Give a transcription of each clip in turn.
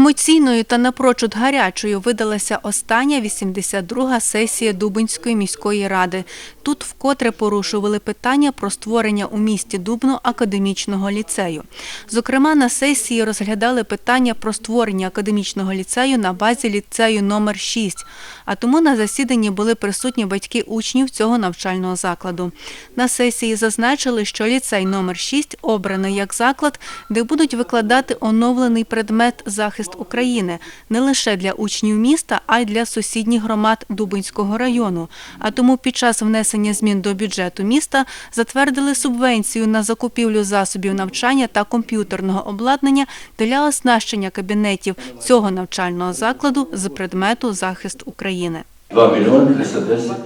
Емоційною та напрочуд гарячою видалася остання 82-га сесія Дубинської міської ради. Тут вкотре порушували питання про створення у місті Дубно академічного ліцею. Зокрема, на сесії розглядали питання про створення академічного ліцею на базі ліцею номер 6, а тому на засіданні були присутні батьки учнів цього навчального закладу. На сесії зазначили, що ліцей номер 6 обраний як заклад, де будуть викладати оновлений предмет захист України не лише для учнів міста, а й для сусідніх громад Дубинського району. А тому під час внесення змін до бюджету міста затвердили субвенцію на закупівлю засобів навчання та комп'ютерного обладнання для оснащення кабінетів цього навчального закладу з предмету захист України. 2 мільйони 310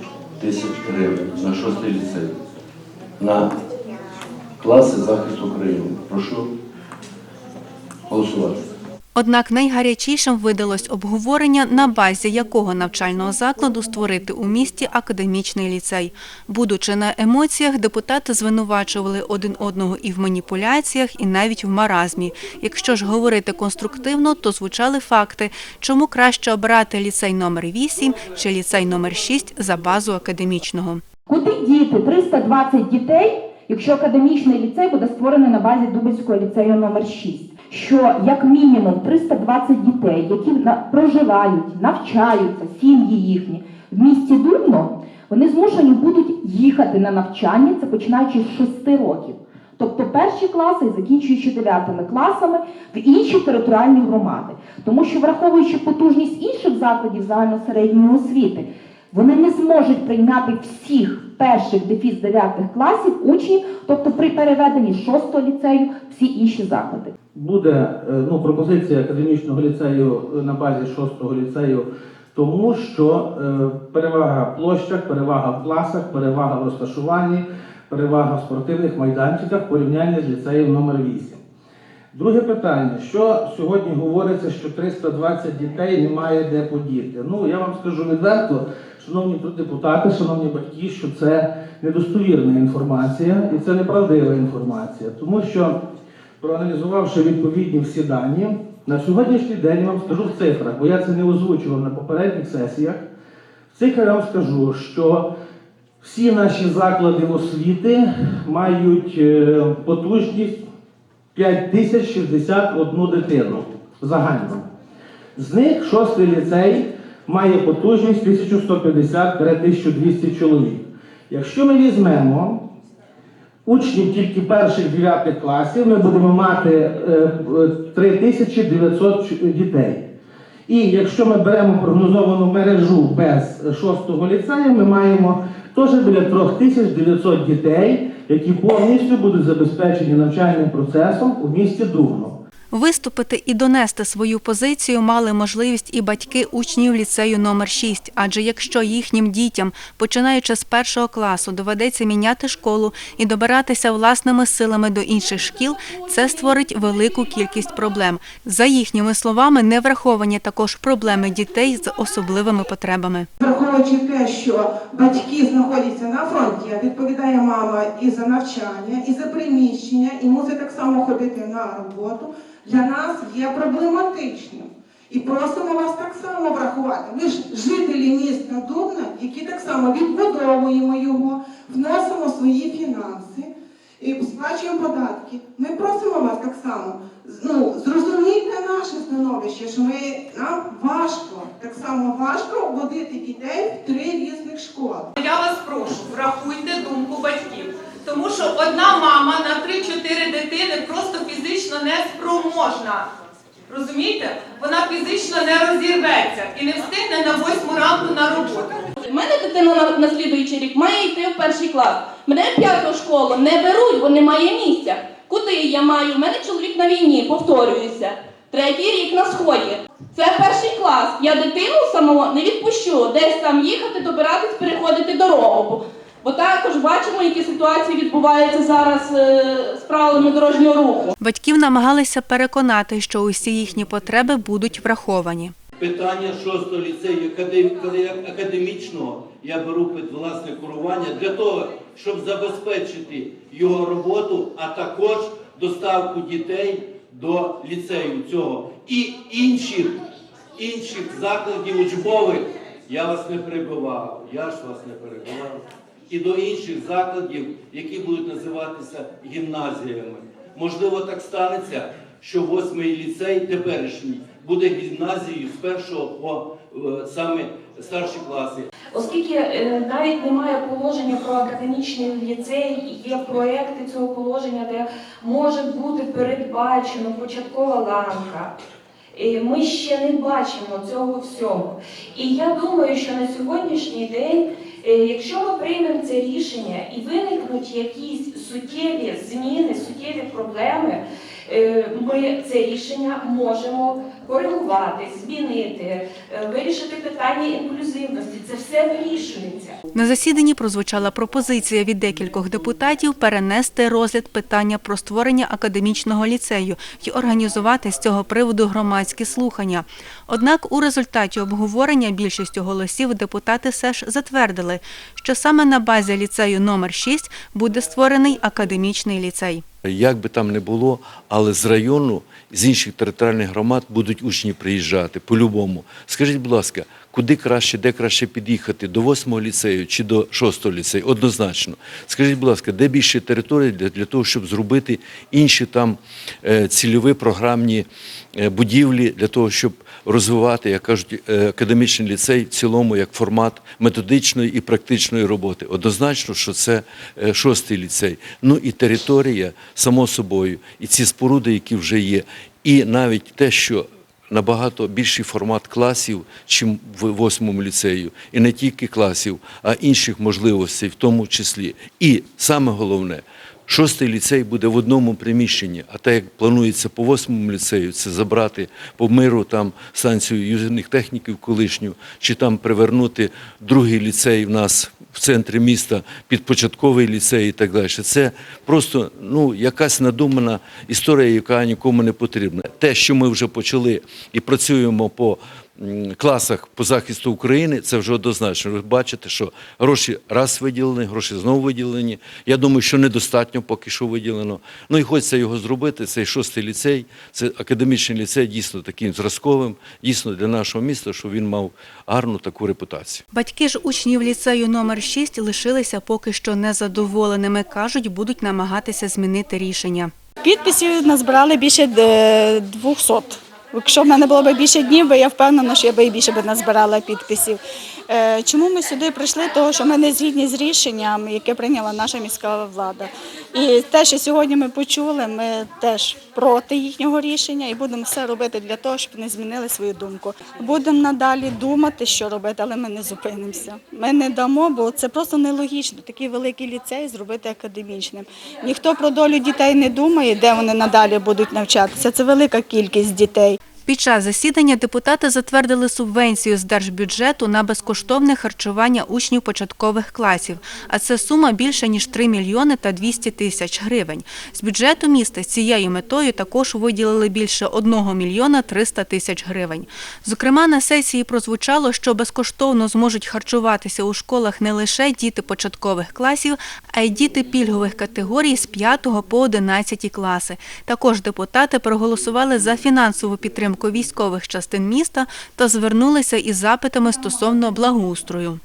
тисяч гривень на шостий ліцей. На класи захисту України. Прошу голосувати. Однак найгарячішим видалось обговорення, на базі якого навчального закладу створити у місті академічний ліцей. Будучи на емоціях, депутати звинувачували один одного і в маніпуляціях, і навіть в маразмі. Якщо ж говорити конструктивно, то звучали факти, чому краще обирати ліцей номер 8 чи ліцей номер 6 за базу академічного. Куди діти 320 дітей, якщо академічний ліцей буде створений на базі Дубинського ліцею номер 6 Що як мінімум 320 дітей, які проживають, навчаються, сім'ї їхні в місті Дубно, вони змушені будуть їхати на навчання, це починаючи з 6 років. Тобто перші класи і закінчуючи дев'ятими класами в інші територіальні громади. Тому що враховуючи потужність інших закладів загальносередньої освіти, вони не зможуть прийняти всіх перших дефіс дев'ятих класів учнів, тобто при переведенні шостого ліцею всі інші заклади. Буде е, ну, пропозиція академічного ліцею е, на базі шостого ліцею, тому що е, перевага в площах, перевага в класах, перевага в розташуванні, перевага в спортивних майданчиках в порівнянні з ліцеєм номер 8. Друге питання: що сьогодні говориться, що 320 дітей немає де подіти? Ну я вам скажу відверто, шановні депутати, шановні батьки, що це недостовірна інформація і це неправдива інформація, тому що проаналізувавши відповідні всі дані, на сьогоднішній день я вам скажу в цифрах, бо я це не озвучував на попередніх сесіях. В цифрах я вам скажу, що всі наші заклади освіти мають е, потужність 5061 дитину загально. З них шостий ліцей має потужність 1150-1200 чоловік. Якщо ми візьмемо учнів тільки перших 9 класів, ми будемо мати е, е, 3900 дітей. І якщо ми беремо прогнозовану мережу без шостого ліцею, ми маємо теж біля 3900 дітей, які повністю будуть забезпечені навчальним процесом у місті Дубно. Виступити і донести свою позицію мали можливість і батьки учнів ліцею номер 6 адже якщо їхнім дітям, починаючи з першого класу, доведеться міняти школу і добиратися власними силами до інших шкіл, це створить велику кількість проблем. За їхніми словами, не враховані також проблеми дітей з особливими потребами. Враховуючи те, що батьки знаходяться на фронті, відповідає мама і за навчання, і за приміщення, і мусить так само ходити на роботу, для нас є проблематичним. І просимо вас так само врахувати. Ми ж жителі міста Дубна, які так само відбудовуємо його, вносимо свої фінанси і сплачуємо податки. Ми просимо вас так само. Ну, зрозумійте наше становище, що ми нам важко, так само важко водити дітей в три різних школи. Я вас прошу, врахуйте думку батьків. Тому що одна мама на 3-4 дитини просто фізично не спроможна. Розумієте? Вона фізично не розірветься і не встигне на 8 ранку на роботу. У мене дитина на, на слідуючий рік має йти в перший клас. Мене п'яту школу не беруть, бо немає місця. Куди я маю? У мене чоловік на війні, повторююся. Третій рік на сході. Це перший клас. Я дитину самого не відпущу. Десь там їхати, добиратись, переходити дорогу. Бо, також бачимо, які ситуації відбуваються зараз е, з правилами дорожнього руху. Батьків намагалися переконати, що усі їхні потреби будуть враховані. Питання шостого ліцею академічного я беру під власне керування для того, щоб забезпечити його роботу, а також доставку дітей до ліцею цього і інших, інших закладів учбових. Я вас не перебивав, я ж вас не перебивав. І до інших закладів, які будуть називатися гімназіями. Можливо, так станеться, що восьмий ліцей теперішній буде гімназією з першого по е, саме старші класи. Оскільки е, навіть немає положення про академічний ліцей, є проекти цього положення, де може бути передбачено початкова ланка. Ми ще не бачимо цього всього. І я думаю, що на сьогоднішній день, е, якщо ми приймемо це рішення і виникнуть якісь суттєві зміни, суттєві проблеми, е, ми це рішення можемо коригувати, змінити, е, вирішити питання інклюзивності. Це все вирішується. На засіданні прозвучала пропозиція від декількох депутатів перенести розгляд питання про створення академічного ліцею і організувати з цього приводу громадські слухання. Однак у результаті обговорення більшістю голосів депутати все ж затвердили, що саме на базі ліцею номер 6 буде створений академічний ліцей. Як би там не було, але з району, з інших територіальних громад будуть учні приїжджати по-любому. Скажіть, будь ласка, куди краще, де краще під'їхати? До 8 ліцею чи до 6 ліцею? Однозначно. Скажіть, будь ласка, де більше території для, для того, щоб зробити інші там е, цільові програмні е, будівлі, для того, щоб розвивати, як кажуть, е, академічний ліцей в цілому як формат методичної і практичної роботи. Однозначно, що це е, шостий ліцей. Ну і територія, само собою, і ці споруди, які вже є, і навіть те, що набагато більший формат класів, чим в восьмому ліцею, і не тільки класів, а інших можливостей, в тому числі. І саме головне. Шостий ліцей буде в одному приміщенні, а так як планується по восьмому ліцею, це забрати по миру там станцію юзерних техніків колишню, чи там привернути другий ліцей в нас в центрі міста під початковий ліцей і так далі. Це просто ну, якась надумана історія, яка нікому не потрібна. Те, що ми вже почали і працюємо по класах по захисту України, це вже однозначно. Ви бачите, що гроші раз виділені, гроші знову виділені. Я думаю, що недостатньо поки що виділено. Ну і хочеться його зробити. Цей шостий ліцей, це академічний ліцей, дійсно таким зразковим, дійсно для нашого міста, щоб він мав гарну таку репутацію. Батьки ж учнів ліцею номер 6 лишилися поки що незадоволеними. Кажуть, будуть намагатися змінити рішення. Підписів назбирали більше е, 200. Якщо в мене було б більше днів, я впевнена, що я би і більше би назбирала підписів. Е, Чому ми сюди прийшли? Тому що ми не згідні з рішенням, яке прийняла наша міська влада. І те, що сьогодні ми почули, ми теж проти їхнього рішення і будемо все робити для того, щоб вони змінили свою думку. Будемо надалі думати, що робити, але ми не зупинимося. Ми не дамо, бо це просто нелогічно. Такий великий ліцей зробити академічним. Ніхто про долю дітей не думає, де вони надалі будуть навчатися. Це велика кількість дітей. Під час засідання депутати затвердили субвенцію з держбюджету на безкоштовне харчування учнів початкових класів, а це сума більше ніж 3 мільйони та 200 тисяч гривень. З бюджету міста цією метою також виділили більше 1 мільйона 300 тисяч гривень. Зокрема, на сесії прозвучало, що безкоштовно зможуть харчуватися у школах не лише діти початкових класів, а й діти пільгових категорій з 5 по 11 класи. Також депутати проголосували за фінансову підтримку військових частин міста та звернулися із запитами стосовно благоустрою.